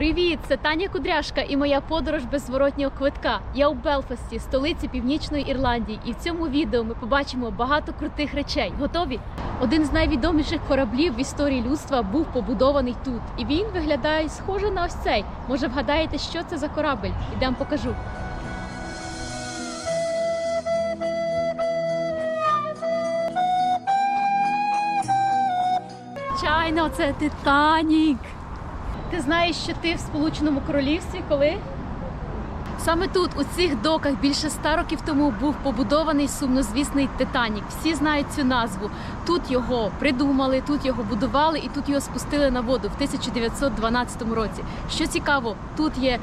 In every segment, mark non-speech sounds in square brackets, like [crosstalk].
Привіт, це Таня Кудряшка і моя подорож без зворотнього квитка. Я у Белфасті, столиці Північної Ірландії, і в цьому відео ми побачимо багато крутих речей. Готові? Один з найвідоміших кораблів в історії людства був побудований тут, і він виглядає схоже на ось цей. Може, вгадаєте, що це за корабль? Ідемо покажу. Чайно, це Титанік. Ти знаєш, що ти в Сполученому Королівстві коли? Саме тут, у цих доках, більше ста років тому був побудований сумнозвісний Титанік. Всі знають цю назву. Тут його придумали, тут його будували і тут його спустили на воду в 1912 році. Що цікаво, тут є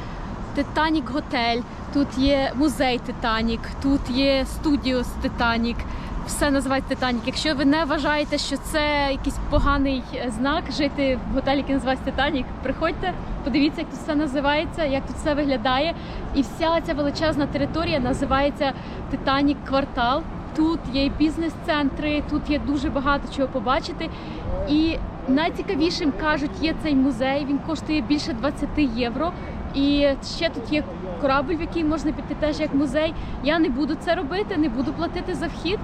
Титанік Готель, тут є музей Титанік, тут є студіос Титанік. Все називається Титанік. Якщо ви не вважаєте, що це якийсь поганий е, знак жити в готелі, який називається Титанік, приходьте, подивіться, як тут все називається, як тут все виглядає. І вся ця величезна територія називається Титанік Квартал. Тут є бізнес-центри, тут є дуже багато чого побачити. І найцікавішим кажуть, є цей музей. Він коштує більше 20 євро. І ще тут є корабль, в який можна піти теж як музей. Я не буду це робити, не буду платити за вхід,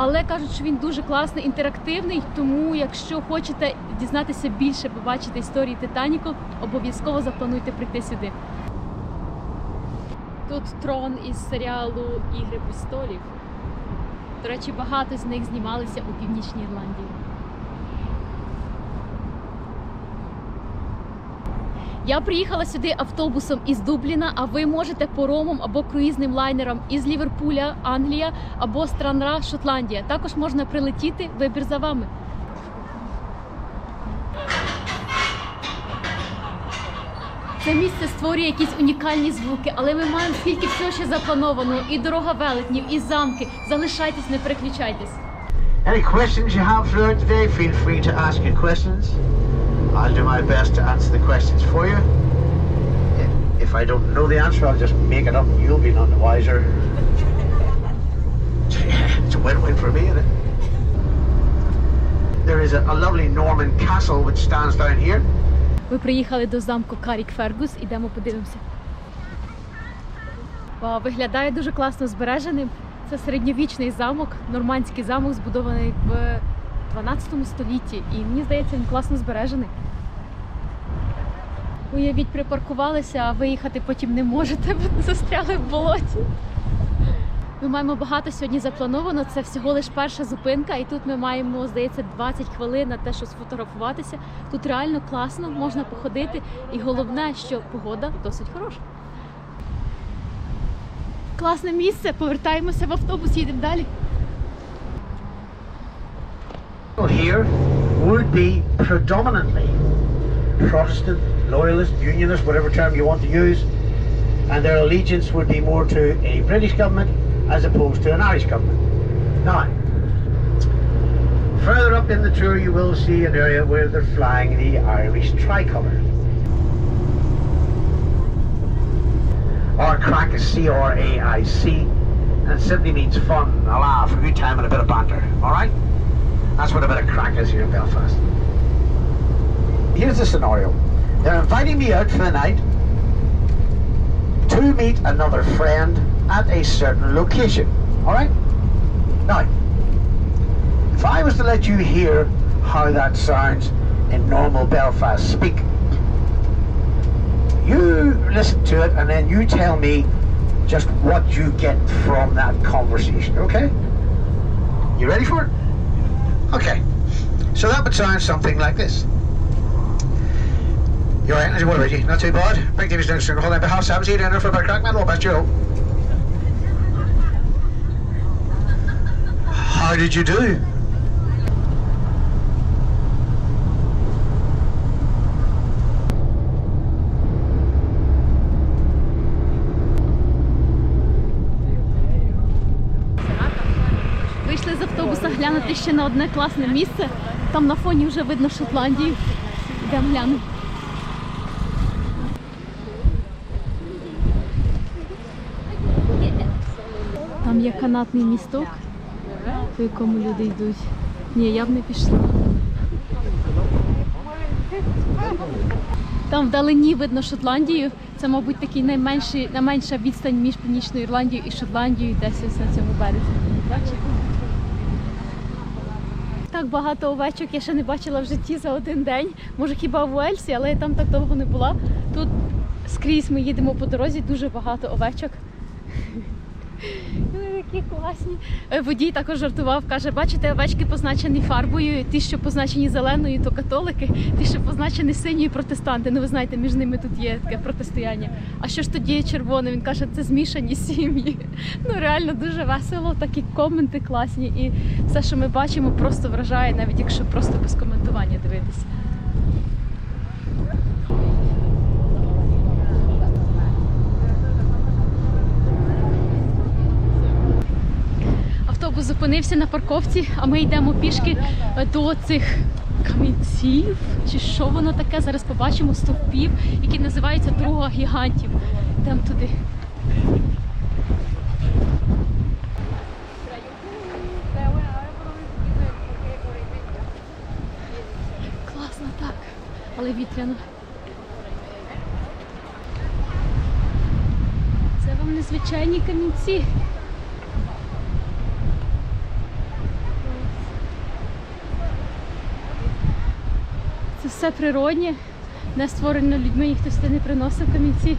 але кажуть, що він дуже класний, інтерактивний. Тому, якщо хочете дізнатися більше, побачити історії Титаніку, обов'язково заплануйте прийти сюди. Тут трон із серіалу Ігри престолів. До речі, багато з них знімалися у Північній Ірландії. Я приїхала сюди автобусом із Дубліна, а ви можете поромом або круїзним лайнером із Ліверпуля, Англія або Странра, Шотландія. Також можна прилетіти. Вибір за вами. Це місце створює якісь унікальні звуки, але ми маємо скільки всього ще заплановано, і дорога велетнів, і замки. Залишайтесь, не переключайтесь. Any questions you have throughout the day, feel free to ask your questions. I'll do my best to answer the questions for you. If- I don't know the answer, I'll just make it up. and You'll be none the wiser. it's a win-win for me, isn't it? There is a, a lovely Norman castle which stands down here. Ми приїхали до замку Карік Фергус, ідемо подивимося. Вау, виглядає дуже класно збереженим. Це середньовічний замок, нормандський замок, збудований в 12 столітті. І мені здається, він класно збережений. Уявіть, припаркувалися, а виїхати потім не можете, бо [laughs] застряли в болоті. Ми маємо багато сьогодні заплановано. Це всього лиш перша зупинка, і тут ми маємо, здається, 20 хвилин на те, щоб сфотографуватися. Тут реально класно, можна походити. І головне, що погода досить хороша. Класне місце. Повертаємося в автобус, їдемо далі. Here would be loyalist, unionist, whatever term you want to use, and their allegiance would be more to a British government as opposed to an Irish government. Now, further up in the tour, you will see an area where they're flying the Irish tricolour. Our crack is C R A I C, and it simply means fun, a laugh, a good time, and a bit of banter. All right? That's what a bit of crack is here in Belfast. Here's the scenario. They're inviting me out for the night to meet another friend at a certain location. Alright? Now, if I was to let you hear how that sounds in normal Belfast speak, you listen to it and then you tell me just what you get from that conversation, okay? You ready for it? Okay. So that would sound something like this. You're right, Lindsay, what about you? Not too bad. Big Davis down hold on behalf Sam, see you down there for a bit of crack, man. What about you? How did you do? Вийшли з автобуса глянути ще на одне класне місце. Там на фоні вже видно Шотландію. Йдемо глянемо. Там є канатний місток, по якому люди йдуть. Ні, я б не пішла. Там вдалині видно Шотландію. Це, мабуть, такий найменший, найменша відстань між Північною Ірландією і Шотландією, десь ось на цьому березі. Так багато овечок я ще не бачила в житті за один день. Може хіба в Уельсі, але я там так довго не була. Тут скрізь ми їдемо по дорозі, дуже багато овечок. Такі класні. Е, Водій також жартував, каже, бачите, овечки позначені фарбою, ті, що позначені зеленою, то католики, ті, що позначені синьою протестанти. Ну ви знаєте, між ними тут є таке протистояння. А що ж тоді червоне? Він каже, це змішані сім'ї. [laughs] Ну реально дуже весело, такі коменти класні. І все, що ми бачимо, просто вражає, навіть якщо просто без коментування дивитися. Автобус зупинився на парковці, а ми йдемо пішки е, до цих камінців. Чи що воно таке? Зараз побачимо стовпів, які називаються Друга гігантів. Йдемо туди. Класно так, але вітряно. Це вам незвичайні камінці. Все природнє, не створено людьми, ніхто сюди не приносив камінці.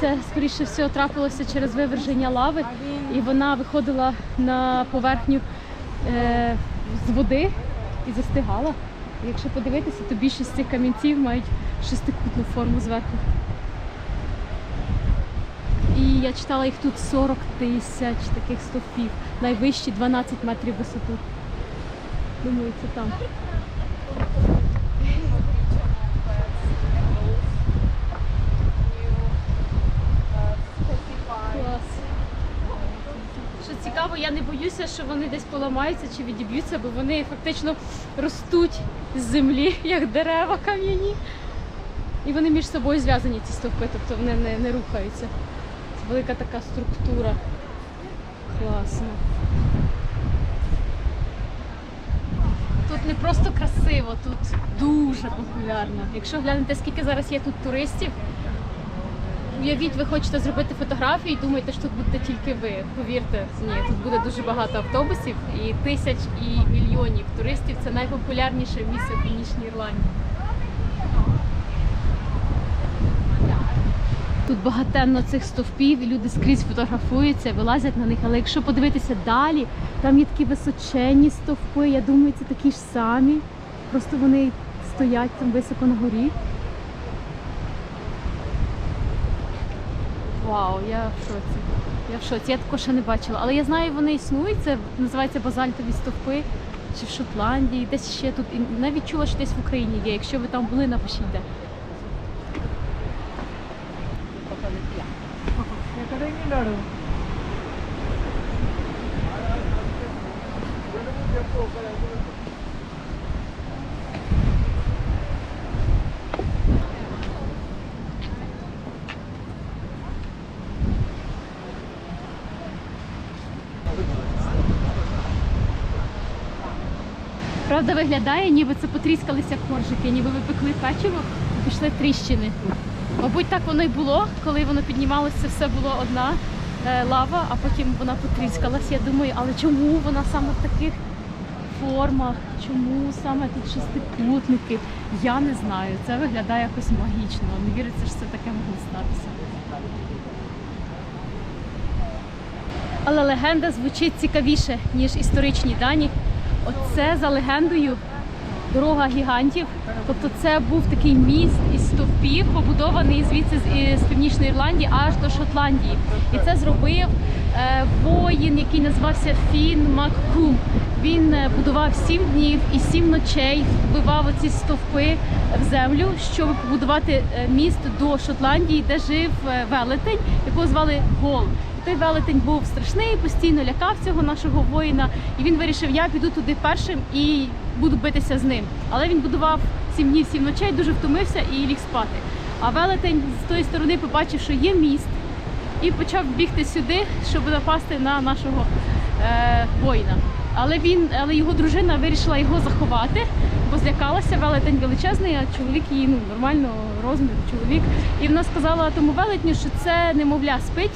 Це, скоріше всього, трапилося через виверження лави, і вона виходила на поверхню е, з води і застигала. Якщо подивитися, то більшість цих камінців мають шестикутну форму зверху. І я читала їх тут 40 тисяч таких стовпів, найвищі 12 метрів висоту. Думаю, це там. Клас. Що цікаво, я не боюся, що вони десь поламаються чи відіб'ються, бо вони фактично ростуть з землі, [laughs] як дерева кам'яні. І вони між собою зв'язані, ці стовпи, тобто вони не, не рухаються. Це велика така структура. Класно. Тут не просто красиво, тут дуже популярно. Якщо глянете, скільки зараз є тут туристів, уявіть, ви хочете зробити фотографію і думаєте, що тут будете тільки ви. Повірте, ні, тут буде дуже багато автобусів і тисяч і мільйонів туристів. Це найпопулярніше місце в Північній Ірландії. Тут багатенно цих стовпів, і люди скрізь фотографуються, вилазять на них. Але якщо подивитися далі, там є такі височенні стовпи. Я думаю, це такі ж самі. Просто вони стоять там високо на горі. Вау, я в шоці. Я в шоці. Я такого ще не бачила. Але я знаю, вони існують. Це називається базальтові стовпи. Чи в Шотландії, десь ще тут. І навіть чула, що десь в Україні є. Якщо ви там були, напишіть де. Правда, виглядає, ніби це потріскалися коржики, ніби випекли печиво і пішли тріщини. Мабуть, так воно й було, коли воно піднімалося, все було одна е, лава, а потім вона потріскалась. Я думаю, але чому вона саме в таких формах? Чому саме тут шестикутники? Я не знаю. Це виглядає якось магічно. Не віриться, що це таке могло статися. Але легенда звучить цікавіше, ніж історичні дані. Оце за легендою дорога гігантів. Тобто це був такий міст із стовпів, побудований звідси з, Північної Ірландії аж до Шотландії. І це зробив е, воїн, який називався Фін Маккум. Він е, будував сім днів і сім ночей, вбивав оці стовпи в землю, щоб побудувати е, міст до Шотландії, де жив велетень, якого звали Гол. Той велетень був страшний, постійно лякав цього нашого воїна. І він вирішив, я піду туди першим і буду битися з ним. Але він будував сім днів, сім ночей, дуже втомився і ліг спати. А велетень з тої сторони побачив, що є міст, і почав бігти сюди, щоб напасти на нашого е, воїна. Але він, але його дружина вирішила його заховати, бо злякалася велетень величезний, а чоловік її ну, нормального розміру чоловік. І вона сказала тому велетню, що це немовля спить,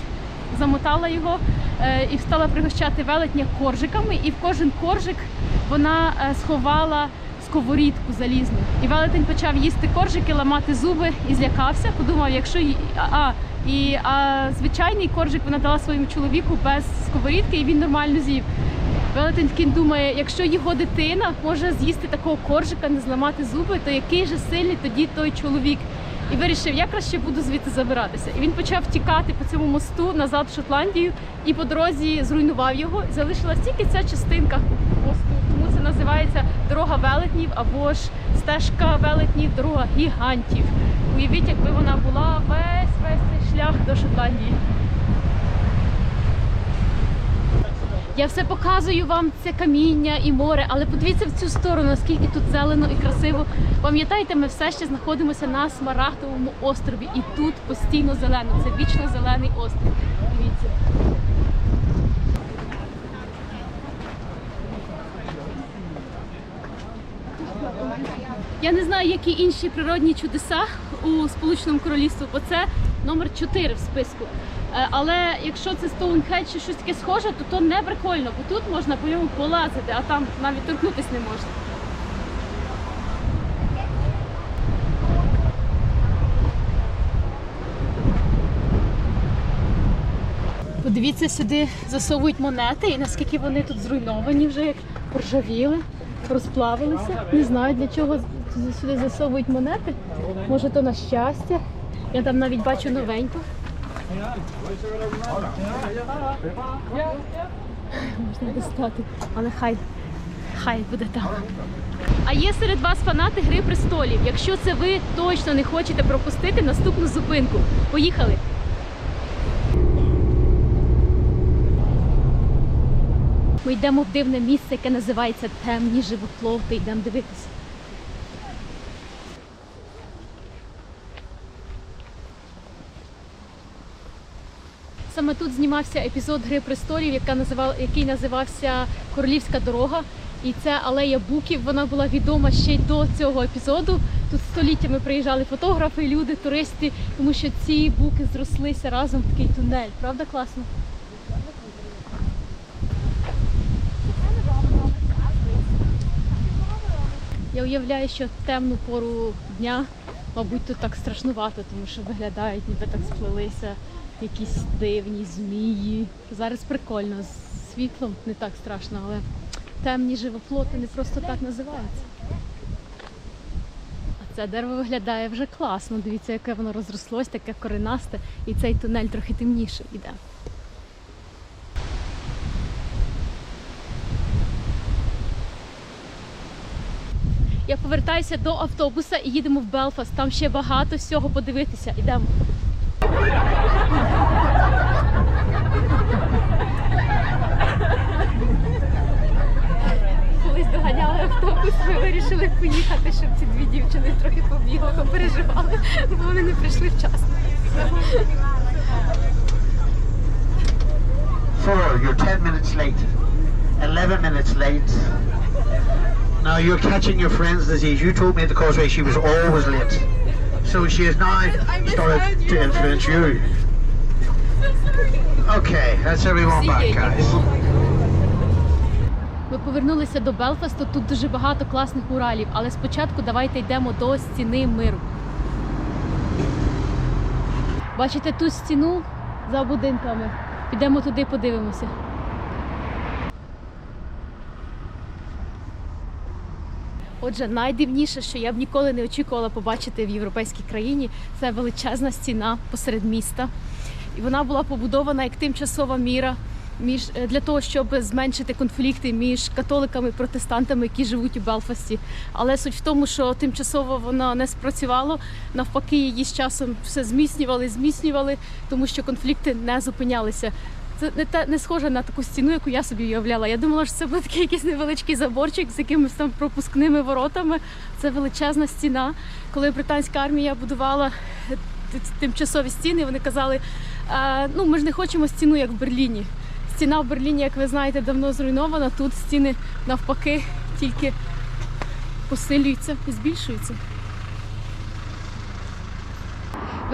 замотала його е, і стала пригощати велетня коржиками. І в кожен коржик вона е, сховала сковорідку залізну. І велетень почав їсти коржики, ламати зуби і злякався. Подумав, якщо а, і а звичайний коржик вона дала своєму чоловіку без сковорідки, і він нормально з'їв. Велетень такий думає, якщо його дитина може з'їсти такого коржика, не зламати зуби, то який же сильний тоді той чоловік. І вирішив, я краще буду звідти забиратися. І він почав тікати по цьому мосту назад в Шотландію і по дорозі зруйнував його. Залишилась тільки ця частинка мосту. Тому це називається дорога велетнів або ж стежка велетнів, дорога гігантів. Уявіть, якби вона була весь весь цей шлях до Шотландії. Я все показую вам це каміння і море, але подивіться в цю сторону, наскільки тут зелено і красиво. Пам'ятаєте, ми все ще знаходимося на Смарагдовому острові, і тут постійно зелено. Це вічно зелений острів. Дивіться. Я не знаю, які інші природні чудеса у Сполученому Королівстві, бо це номер 4 в списку. Е, Але якщо це Стоунхедж чи щось таке схоже, то то не прикольно, бо тут можна по ньому полазити, а там навіть торкнутися не можна. Подивіться, сюди засовують монети, і наскільки вони тут зруйновані вже, як поржавіли, розплавилися. Не знаю для чого сюди засовують монети. Може, то на щастя. Я там навіть бачу новеньку. Можна достати, але хай, хай буде там. А є серед вас фанати Гри престолів. Якщо це ви точно не хочете пропустити наступну зупинку. Поїхали! Ми йдемо в дивне місце, яке називається Темні живоплоти. Йдемо дивитися. Саме тут знімався епізод Гри престолів, яка називала, який називався Королівська дорога. І це алея буків. Вона була відома ще й до цього епізоду. Тут століттями приїжджали фотографи, люди, туристи, тому що ці буки зрослися разом в такий тунель. Правда, класно? Я уявляю, що темну пору дня, мабуть, тут так страшнувато, тому що виглядають, ніби так сплелися якісь дивні змії. Зараз прикольно, з світлом не так страшно, але темні живоплоти не просто так називаються. А це дерево виглядає вже класно. Дивіться, яке воно розрослось, таке коренасте, і цей тунель трохи темніше йде. Я повертаюся до автобуса і їдемо в Белфаст. Там ще багато всього подивитися. Ідемо. Колись доганяли автобус, ми вирішили поїхати, щоб ці дві дівчини трохи побігли, переживали, бо вони не прийшли вчасно. Four, you're 10 minutes late. 11 minutes late. Now you're catching your friend's disease. You told me at the causeway she was always late. So she has now started to influence you. Okay, that's everyone back, guys. Ми повернулися до Белфасту. Тут дуже багато класних уралів, але спочатку давайте йдемо до стіни миру. Бачите ту стіну за будинками. Підемо туди, подивимося. Отже, найдивніше, що я б ніколи не очікувала побачити в європейській країні, це величезна стіна посеред міста. І вона була побудована як тимчасова міра між е, для того, щоб зменшити конфлікти між католиками і протестантами, які живуть у Белфасті. Але суть в тому, що тимчасово вона не спрацювало. Навпаки, її з часом все зміцнювали, зміцнювали, тому що конфлікти не зупинялися. Це не те не схоже на таку стіну, яку я собі уявляла. Я думала, що це буде такий якийсь невеличкий заборчик з якимись там пропускними воротами. Це величезна стіна. Коли британська армія будувала е, тимчасові стіни, вони казали: «А, ну ми ж не хочемо стіну, як в Берліні. Стіна в Берліні, як ви знаєте, давно зруйнована. Тут стіни навпаки тільки посилюються і збільшуються.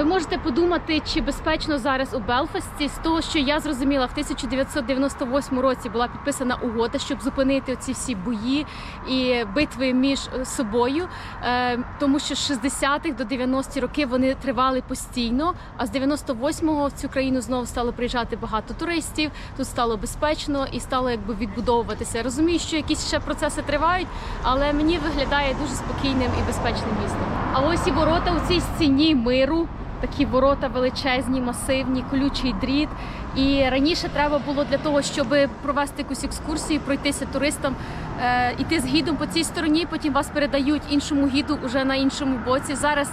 Ви можете подумати, чи безпечно зараз у Белфасті з того, що я зрозуміла, в 1998 році була підписана угода, щоб зупинити ці всі бої і битви між е, собою, Е, тому що з 60-х до 90-ті роки вони тривали постійно. А з 98-го в цю країну знову стало приїжджати багато туристів. Тут стало безпечно і стало якби відбудовуватися. Я Розумію, що якісь ще процеси тривають, але мені виглядає дуже спокійним і безпечним містом. А ось і ворота у цій стіні миру. Такі ворота величезні, масивні, колючий дріт. І раніше треба було для того, щоб провести якусь екскурсію, пройтися туристам, е, іти з гідом по цій стороні. Потім вас передають іншому гіду уже на іншому боці. Зараз,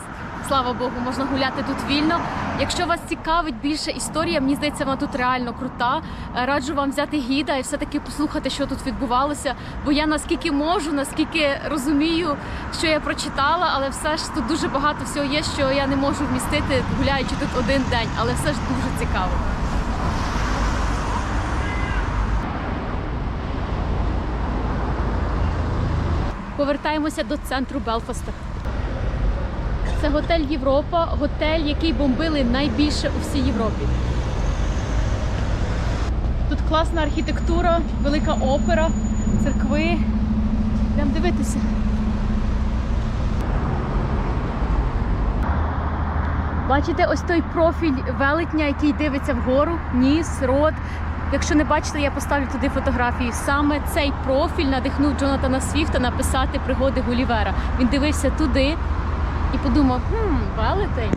слава Богу, можна гуляти тут вільно. Якщо вас цікавить більше історія, мені здається, вона тут реально крута. Е, Раджу вам взяти гіда і все-таки послухати, що тут відбувалося. Бо я наскільки можу, наскільки розумію, що я прочитала, але все ж тут дуже багато всього є, що я не можу вмістити, гуляючи тут один день, але все ж дуже цікаво. Повертаємося до центру Белфаста. Це готель Європа, готель, який бомбили найбільше у всій Європі. Тут класна архітектура, велика опера, церкви. Йдемо дивитися. Бачите, ось той профіль велетня, який дивиться вгору, ніс, рот. Якщо не бачите, я поставлю туди фотографії. Саме цей профіль надихнув Джонатана Свіфта написати пригоди Гулівера. Він дивився туди і подумав: хм, велетень.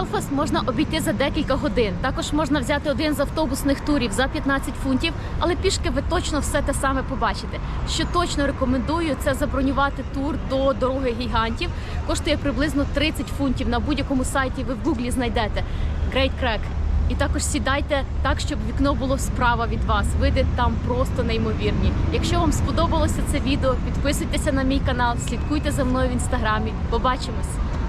Белфаст можна обійти за декілька годин. Також можна взяти один з автобусних турів за 15 фунтів, але пішки ви точно все те саме побачите. Що точно рекомендую, це забронювати тур до дороги гігантів. Коштує приблизно 30 фунтів. На будь-якому сайті ви в гуглі знайдете Great Crack. І також сідайте так, щоб вікно було справа від вас. Види там просто неймовірні. Якщо вам сподобалося це відео, підписуйтеся на мій канал, слідкуйте за мною в інстаграмі. Побачимось!